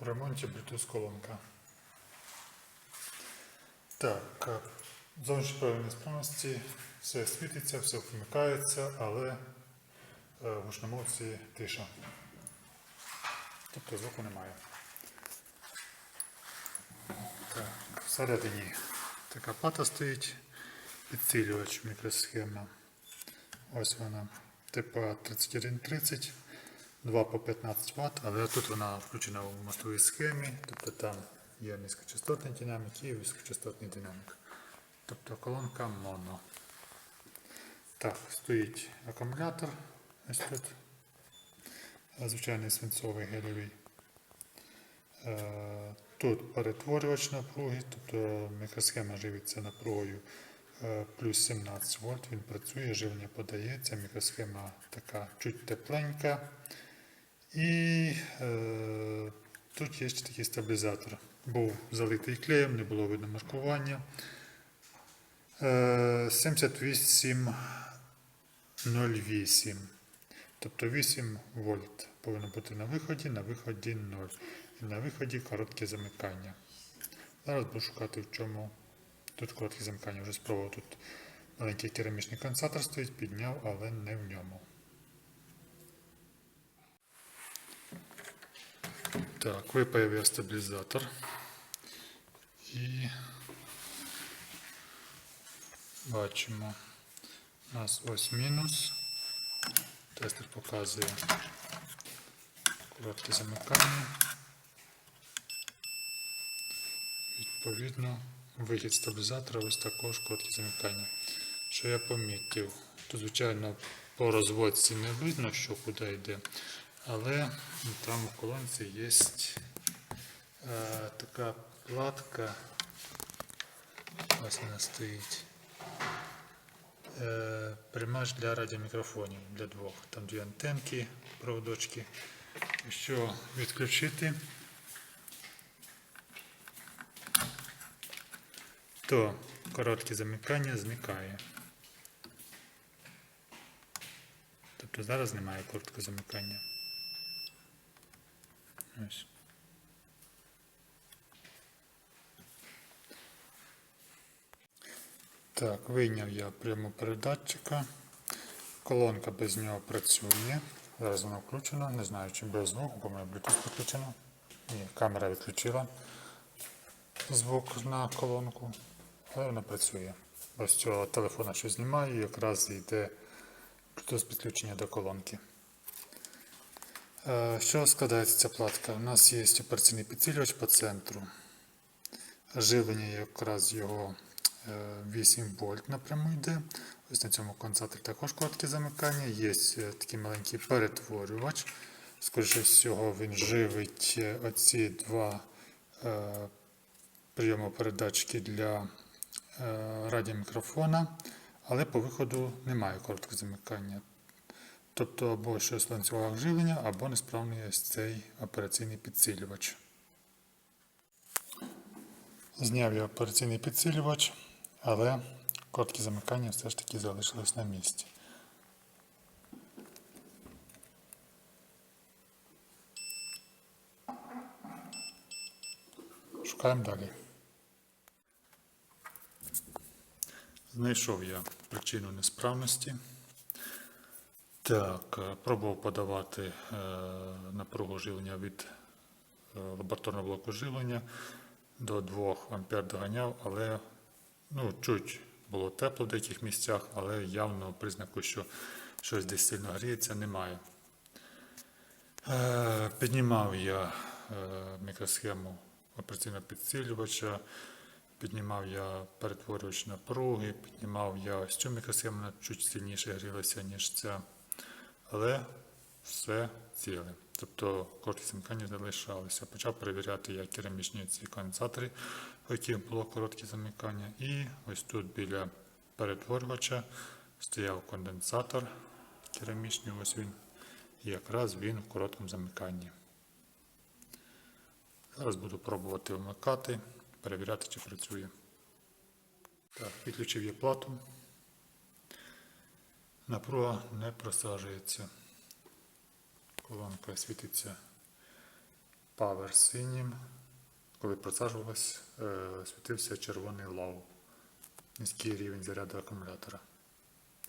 У ремонті Bluetooth колонка. Так, е, зовнішні прояви несправності, все світиться, все вмикається, але е, в гучномовці тиша. Тобто звуку немає. Так, всередині така плата стоїть, підсилювач мікросхема. Ось вона. Типа 3130, 2 по 15 Вт, але тут вона включена у мостовій схемі, тобто там є низькочастотний динамік і високочастотний динамік. Тобто колонка моно. Так, стоїть акумулятор. Ось тут. Звичайний свинцовий гелевий. Е, Тут перетворювач напруги, тобто мікросхема живиться напругою е, плюс 17 вольт. Він працює, живлення подається, мікросхема така чуть тепленька. І е, тут є ще такий стабілізатор. Був залитий клеєм, не було видно маркування. Е, 7808. Тобто 8 вольт повинно бути на виході, на виході 0. І на виході коротке замикання. Зараз буду шукати в чому тут коротке замикання. Вже спробував тут маленький керамічний конденсатор стоїть, підняв, але не в ньому. Так, випаяв я стабілізатор. І бачимо. У нас ось мінус. Тестер показує коротке замикання. Відповідно, вихід стабілізатора ось також коротке замикання. Що я помітив? Тут, звичайно, по розводці не видно, що куди йде, але там у колонці є е, така платка. Ось вона стоїть. Е, Приймач для радіомікрофонів для двох. Там дві антенки, проводочки. Якщо відключити, то коротке замикання зникає. Тобто зараз немає короткого замикання. Ось. Так, вийняв я прямо передатчика. Колонка без нього працює. Зараз вона включена. Не знаю, чи без звуку, бо в мене Bluetooth підключено. Ні, камера відключила звук на колонку, але вона працює. Ось цього телефона що знімаю, і якраз йде Bluetooth підключення до колонки. Е, Що складається ця платка? У нас є операційний підсилювач по центру. Живлення якраз його е, 8 вольт напряму йде. Ось на цьому конденсаторі також коротке замикання. Є е, такий маленький перетворювач. Скоріше всього, він живить е, оці два е, прийомопередатчики для е, радіомікрофона, але по виходу немає короткого замикання. Тобто або щось ланцюгах живлення, або несправний ось цей операційний підсилювач. Зняв я операційний підсилювач, але короткі замикання все ж таки залишились на місці. Шукаємо далі. Знайшов я причину несправності. Так, е, пробував подавати е, напругу живлення від е, лабораторного блоку живлення до 2 ампер доганяв, але ну, чуть було тепло в деяких місцях, але явного признаку, що щось десь сильно гріється, немає. Піднімав я мікросхему операційного підсилювача, піднімав я перетворювач напруги, піднімав я ось цю мікросхему, вона чуть сильніше грілася, ніж ця. Але все ціле. Тобто короткі замикання залишалися. Почав перевіряти я керамічні ці конденсатори, яких було коротке замикання. І ось тут біля перетворювача стояв конденсатор керамічний, ось він. І якраз він в короткому замиканні. Зараз буду пробувати вмикати, перевіряти, чи працює. Так, підключив я плату. Напруга не просаджується. Колонка світиться Power синім. Коли просаджувалось, е, світився червоний лав. Низький рівень заряду акумулятора.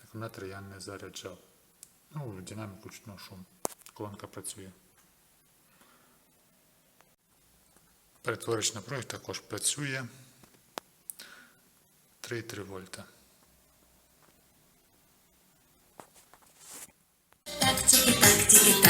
Акумулятор я не заряджав. Ну, в динаміку чутно шум. Колонка працює. Перетворювач напруги також працює. 3,3 вольта.